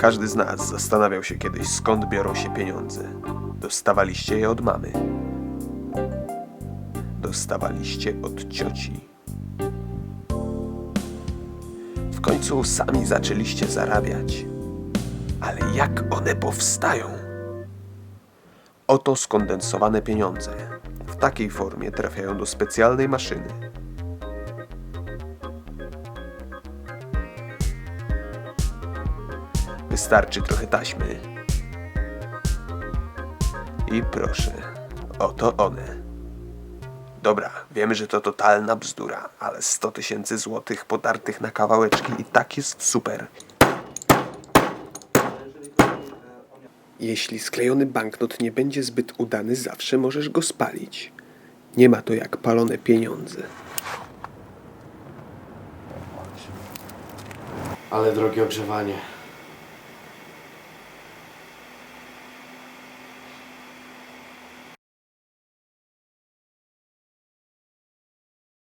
Każdy z nas zastanawiał się kiedyś, skąd biorą się pieniądze. Dostawaliście je od mamy. Dostawaliście od cioci. W końcu sami zaczęliście zarabiać. Ale jak one powstają? Oto skondensowane pieniądze. W takiej formie trafiają do specjalnej maszyny. Wystarczy trochę taśmy. I proszę, oto one. Dobra, wiemy, że to totalna bzdura, ale 100 tysięcy złotych podartych na kawałeczki i tak jest super. Jeśli sklejony banknot nie będzie zbyt udany, zawsze możesz go spalić. Nie ma to jak palone pieniądze. Ale drogie ogrzewanie.